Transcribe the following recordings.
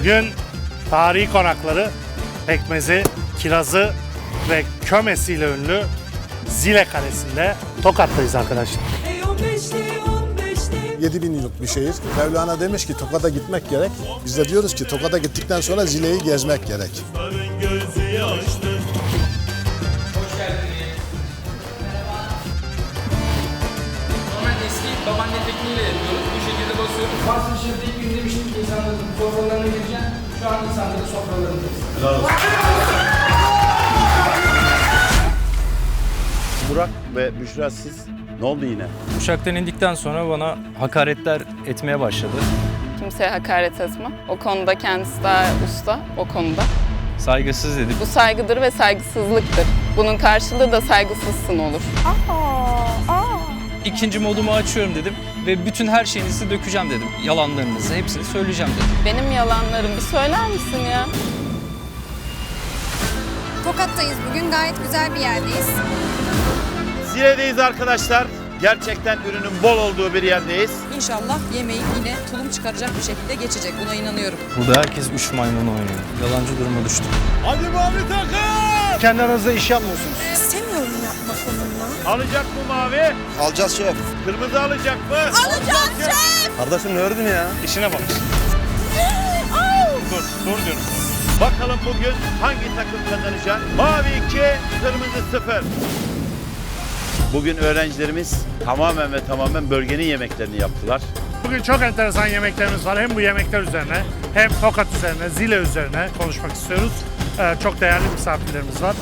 Bugün tarihi konakları, pekmezi, kirazı ve kömesiyle ünlü Zile Kalesi'nde Tokat'tayız arkadaşlar. Ey on beşli on beşli 7000 yıllık bir şehir. Mevlana demiş ki Tokat'a gitmek gerek. Biz de diyoruz ki Tokat'a gittikten sonra Zile'yi gezmek gerek. Normal eski babaanne tekniğiyle yapıyoruz. Bu şekilde basıyoruz. Masterchef'te ilk gün demiştim ki insanların sofralarına gireceğim. Sofralarındayız. Burak ve Büşra siz ne oldu yine? Uçaktan indikten sonra bana hakaretler etmeye başladı. Kimseye hakaret etmem. O konuda kendisi daha usta o konuda. Saygısız dedi. Bu saygıdır ve saygısızlıktır. Bunun karşılığı da saygısızsın olur. İkinci modumu açıyorum dedim ve bütün her şeyinizi dökeceğim dedim. Yalanlarınızı hepsini söyleyeceğim dedim. Benim yalanlarım bir söyler misin ya? Tokat'tayız bugün. Gayet güzel bir yerdeyiz. Zile'deyiz arkadaşlar. Gerçekten ürünün bol olduğu bir yerdeyiz. İnşallah yemeği yine tulum çıkaracak bir şekilde geçecek. Buna inanıyorum. Burada herkes üç maymun oynuyor. Yalancı duruma düştüm. Hadi mavi takım! Kendi aranızda iş yapmıyorsunuz. Alacak mı mavi? Alacağız şef. Kırmızı alacak mı? Kardeşim ne ördün ya? İşine bak. dur, dur diyorum. Bakalım bugün hangi takım kazanacak? Mavi 2, kırmızı 0. Bugün öğrencilerimiz tamamen ve tamamen bölgenin yemeklerini yaptılar. Bugün çok enteresan yemeklerimiz var. Hem bu yemekler üzerine hem Tokat üzerine, Zile üzerine konuşmak istiyoruz. Ee, çok değerli misafirlerimiz var.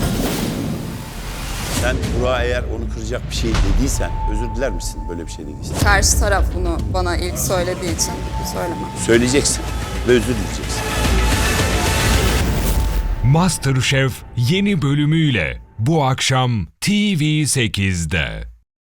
Sen Burak'a eğer onu kıracak bir şey dediysen özür diler misin böyle bir şey dediysen? Karşı taraf bunu bana ilk söylediği için söylemem. Söyleyeceksin ve özür dileyeceksin. MasterChef yeni bölümüyle bu akşam TV8'de.